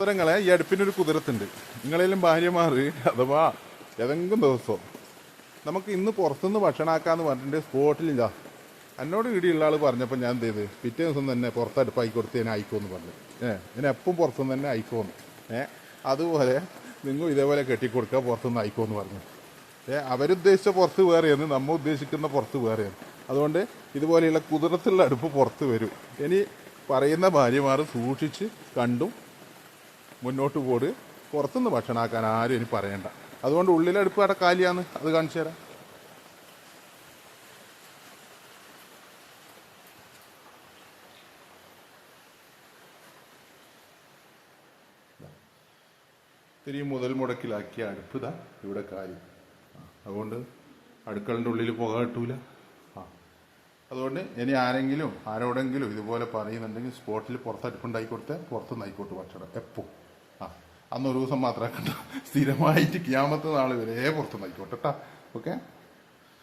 സഹോദരങ്ങളെ ഈ അടുപ്പിനൊരു കുതിരത്തുണ്ട്. നിങ്ങളേലും ഭാര്യമാർ അഥവാ ഏതെങ്കിലും ദിവസം നമുക്ക് ഇന്ന് പുറത്തുനിന്ന് ഭക്ഷണമാക്കാന്ന് പറഞ്ഞിട്ട് സ്പോട്ടിലില്ല. എന്നോട് ഇടിയുള്ള ആൾ പറഞ്ഞപ്പോൾ ഞാൻ എന്ത് ചെയ്ത്? പിറ്റേ ദിവസം തന്നെ പുറത്തടുപ്പായി കൊടുത്ത് ഞാൻ ആയിക്കോന്ന് പറഞ്ഞു. ഏ ഞാൻ എപ്പം പുറത്തുനിന്ന് തന്നെ ആയിക്കോന്ന് ഏ അതുപോലെ നിങ്ങൾ ഇതേപോലെ കെട്ടിക്കൊടുക്കുക പുറത്തുനിന്ന് ആയിക്കോന്ന് പറഞ്ഞു. ഏ അവരുദ്ദേശിച്ച പുറത്ത് വേറെയാണ് നമ്മൾ ഉദ്ദേശിക്കുന്ന പുറത്ത് വേറെയാണ്. അതുകൊണ്ട് ഇതുപോലെയുള്ള കുതിരത്തുള്ള അടുപ്പ് പുറത്ത് വരും. ഇനി പറയുന്ന ഭാര്യമാർ സൂക്ഷിച്ച് കണ്ടും മുന്നോട്ട് പോട്. പുറത്തുനിന്ന് ഭക്ഷണമാക്കാൻ ആരും ഇനി പറയണ്ട. അതുകൊണ്ട് ഉള്ളിലടുപ്പ് അവിടെ കാലിയാന്ന്. അത് കാണിച്ചു തരാം. ഇത്തിരി മുതൽ മുടക്കിലാക്കിയ അടുപ്പ് ഇതാ ഇവിടെ കാലി. അതുകൊണ്ട് അടുക്കളന്റെ ഉള്ളിൽ പുക കിട്ടൂല. ആ അതുകൊണ്ട് ഇനി ആരെങ്കിലും ആരോടെങ്കിലും ഇതുപോലെ പറയുന്നുണ്ടെങ്കിൽ സ്പോട്ടിൽ പുറത്ത് അടുപ്പുണ്ടാക്കി കൊടുത്ത് പുറത്തുനിന്ന് ആയിക്കോട്ട് ഭക്ഷണം. എപ്പോൾ അന്ന് ഒരു ദിവസം കണ്ടു. സ്ഥിരമായിട്ട് ക്യാമത്തെ നാൾ വരെ പുറത്തുനിന്നായിക്കോട്ടെ കേട്ടോ ഓക്കെ?